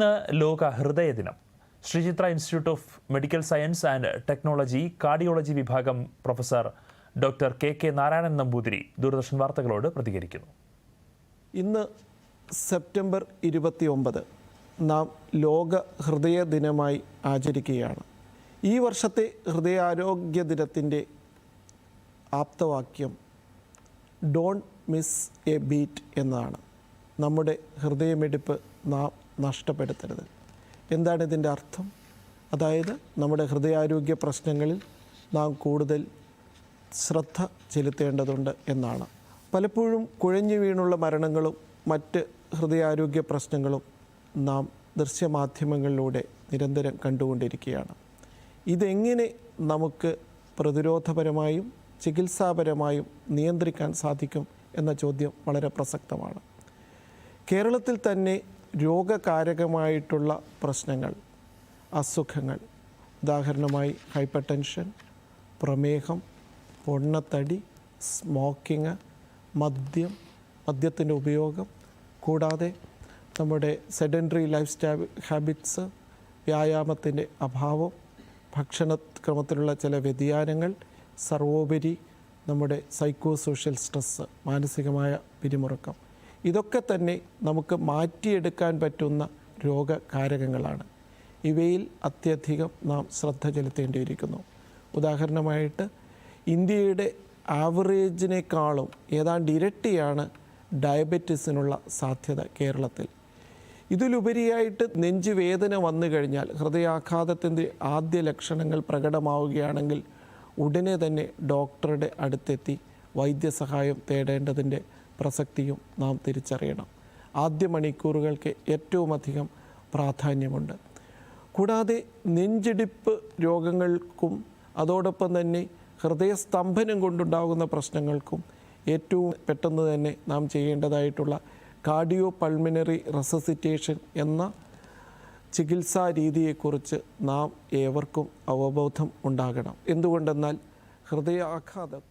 ഇന്ന് ലോക ഹൃദയ ദിനം Sreechitra institute of medical science and technology cardiology വിഭാഗം professor doctor K K Narayanan Namboothiri Doordarshan വാർത്തകളോട് പ്രതികരിക്കുന്നു. ഇന്ന് സെപ്റ്റംബർ ഇരുപത്തി ഒമ്പത് നാം ലോക ഹൃദയ ദിനമായി ആചരിക്കുകയാണ്. ഈ വർഷത്തെ ഹൃദയാരോഗ്യ ദിനത്തിന്റെ ആപ്തവാക്യം ഡോണ്ട് മിസ് എ ബീറ്റ് എന്നതാണ് നമ്മുടെ ഹൃദയമെടുപ്പ് നാം നഷ്ടപ്പെടുത്തരുത്. എന്താണ് ഇതിന്റെ അർത്ഥം? അതായത് നമ്മുടെ ഹൃദയാരോഗ്യ പ്രശ്നങ്ങളിൽ നാം കൂടുതൽ ശ്രദ്ധ ചെലുത്തേണ്ടതുണ്ട് എന്നാണ്. പലപ്പോഴും കുഴഞ്ഞു വീണുള്ള മരണങ്ങളും മറ്റ് ഹൃദയാരോഗ്യ പ്രശ്നങ്ങളും നാം ദൃശ്യമാധ്യമങ്ങളിലൂടെ നിരന്തരം കണ്ടുകൊണ്ടിരിക്കുകയാണ്. ഇതെങ്ങനെ നമുക്ക് പ്രതിരോധപരമായും ചികിത്സാപരമായും നിയന്ത്രിക്കാൻ സാധിക്കും എന്ന ചോദ്യം വളരെ പ്രസക്തമാണ്. കേരളത്തിൽ തന്നെ രോഗകാരകമായിട്ടുള്ള പ്രശ്നങ്ങൾ അസുഖങ്ങൾ ഉദാഹരണമായി ഹൈപ്പർ ടെൻഷൻ പ്രമേഹം പൊണ്ണത്തടി സ്മോക്കിങ് മദ്യം മദ്യത്തിന്റെ ഉപയോഗം കൂടാതെ നമ്മുടെ സെഡൻഡറി ലൈഫ് സ്റ്റൈ ഹാബിറ്റ്സ് വ്യായാമത്തിന്റെ അഭാവം ഭക്ഷണക്രമത്തിലുള്ള ചില വ്യതിയാനങ്ങൾ സർവോപരി നമ്മുടെ സൈക്കോ സോഷ്യൽ സ്ട്രെസ്സ് മാനസികമായ പിരിമുറുക്കം. ഇതൊക്കെ തന്നെ നമുക്ക് മാറ്റിയെടുക്കാൻ പറ്റുന്ന രോഗകാരകങ്ങളാണ്. ഇവയിൽ അത്യധികം നാം ശ്രദ്ധ ചെലുത്തേണ്ടിയിരിക്കുന്നു. ഉദാഹരണമായിട്ട് ഇന്ത്യയുടെ ആവറേജിനേക്കാളും ഏതാണ്ട് ഇരട്ടിയാണ് ഡയബറ്റീസിനുള്ള സാധ്യത കേരളത്തിൽ. ഇതിലുപരിയായിട്ട് നെഞ്ചുവേദന വന്നു കഴിഞ്ഞാൽ ഹൃദയാഘാതത്തിന്റെ ആദ്യ ലക്ഷണങ്ങൾ പ്രകടമാവുകയാണെങ്കിൽ ഉടനെ തന്നെ ഡോക്ടറുടെ അടുത്തെത്തി വൈദ്യസഹായം തേടേണ്ടതിന്റെ പ്രസക്തിയും നാം തിരിച്ചറിയണം. ആദ്യ മണിക്കൂറുകൾക്ക് ഏറ്റവും അധികം പ്രാധാന്യമുണ്ട്. കൂടാതെ നെഞ്ചിടിപ്പ് രോഗങ്ങൾക്കും അതോടൊപ്പം തന്നെ ഹൃദയസ്തംഭനം കൊണ്ടുണ്ടാകുന്ന പ്രശ്നങ്ങൾക്കും ഏറ്റവും പെട്ടെന്ന് തന്നെ നാം ചെയ്യേണ്ടതായിട്ടുള്ള കാർഡിയോ പൾമിനറി റെസസിറ്റേഷൻ എന്ന ചികിത്സാ രീതിയെക്കുറിച്ച് നാം ഏവർക്കും അവബോധം ഉണ്ടാകണം. എന്തുകൊണ്ടെന്നാൽ ഹൃദയാഘാതം